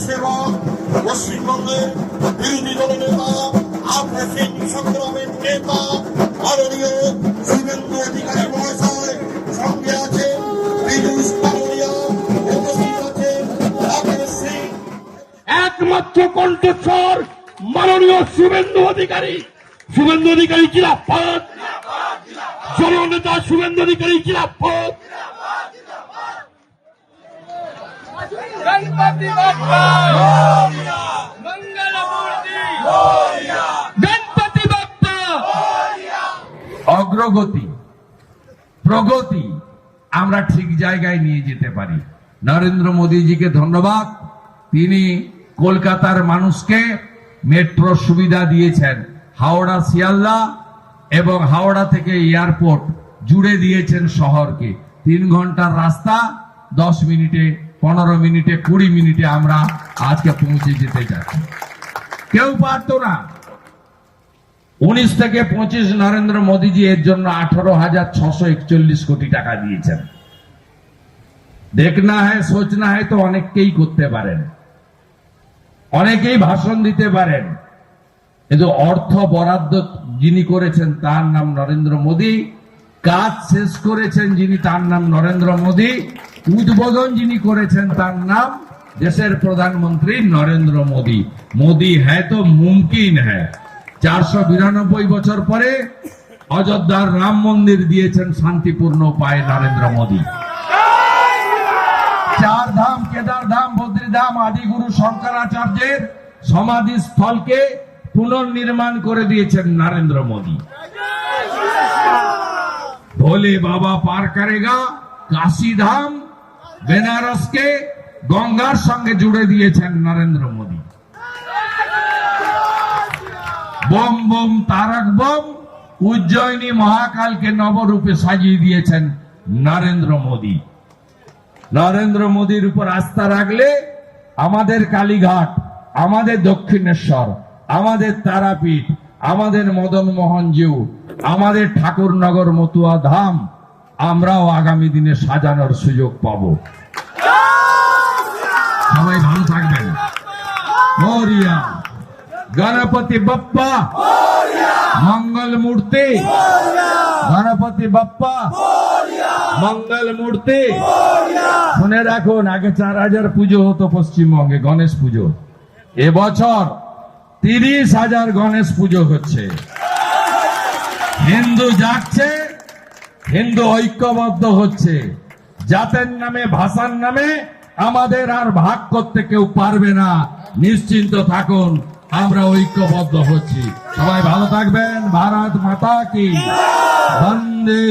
সেবক পশ্চিমবঙ্গের বিরোধী সঙ্গে আছেন পীযুষ পালনিয়া উপস্থিত একমাত্র কণ্ঠস্বর মাননীয় শুভেন্দু অধিকারী। শুভেন্দু অধিকারী কিলা খিলাফত জননেতা শুভেন্দু অধিকারী কিলা গণপতি অগ্রগতি প্রগতি আমরা ঠিক জায়গায় নিয়ে যেতে পারি। নরেন্দ্র মোদীজিকে ধন্যবাদ। তিনি কলকাতার মানুষকে মেট্রো সুবিধা দিয়েছেন। হাওড়া, শিয়ালদা এবং হাওড়া থেকে এয়ারপোর্ট জুড়ে দিয়েছেন শহরকে। তিন ঘণ্টার রাস্তা, দশ মিনিটে, পনেরো মিনিটে, কুড়ি মিনিটে আমরা আজকে পৌঁছে যেতে যাচ্ছি। কেউ পারতো না। উনিশ থেকে পঁচিশ নরেন্দ্র মোদীজি এর জন্য আঠারো হাজার ছশো একচল্লিশ কোটি টাকা দিয়েছেন। দেখনা হয় সোচনা হয় তো অনেককেই করতে পারেন। অনেকেই ভাষণ দিতে পারেন। কিন্তু অর্থ বরাদ্দ যিনি করেছেন, তার নাম নরেন্দ্র মোদী। কাজ শেষ করেছেন যিনি, তার নাম নরেন্দ্র মোদী। উদ্বোধন যিনি করেছেন, তার নাম দেশের প্রধানমন্ত্রী নরেন্দ্র মোদী। মোদী হ্যাঁ তো মুমকিন হ্যাঁ চারশো বিরানব্বই বছর পরে অযোধ্যার রাম মন্দির দিয়েছেন শান্তিপূর্ণ উপায়ে নরেন্দ্র মোদী চার ধাম কেদার বদ্রীধাম আদিগুরু শঙ্করাচার্যের সমাধি স্থলকে পুনর্নির্মাণ করে দিয়েছেন নরেন্দ্র মোদী। ভোলে বাবা পার করেগা কাশী ধাম বেনারসকে গঙ্গার সঙ্গে জুড়ে দিয়েছেন নরেন্দ্র মোদী। বম বম তারক বম, উজ্জয়িনী মহাকালকে নবরূপে সাজিয়ে দিয়েছেন নরেন্দ্র মোদী। নরেন্দ্র মোদীর উপর আস্থা রাখলে আমাদের কালীঘাট, আমাদের দক্ষিণেশ্বর, আমাদের তারাপীঠ, আমাদের মদন মোহন জিউ, আমাদের ঠাকুরনগর মতুয়া ধাম, আমরাও আগামী দিনে সাজানোর সুযোগ পাব। সবাই ভালো থাকবেন। গণপতি বাপ্পা, মঙ্গল মূর্তি, গণপতি বাপ্পা মঙ্গল মূর্তি। শুনে রাখুন আগে চার হাজার পুজো হতো পশ্চিমবঙ্গে, গণেশ পুজো। এবছর তিরিশ হাজার গণেশ পুজো হচ্ছে। হিন্দু যাচ্ছে হিন্দু ঐক্যবদ্ধ হচ্ছে। জাতের নামে, ভাষার নামে আমাদের আর ভাগ করতে কেউ পারবে না। নিশ্চিন্ত থাকুন, আমরা ঐক্যবদ্ধ হচ্ছি। সবাই ভালো থাকবেন। ভারত মাতা কি? বন্দে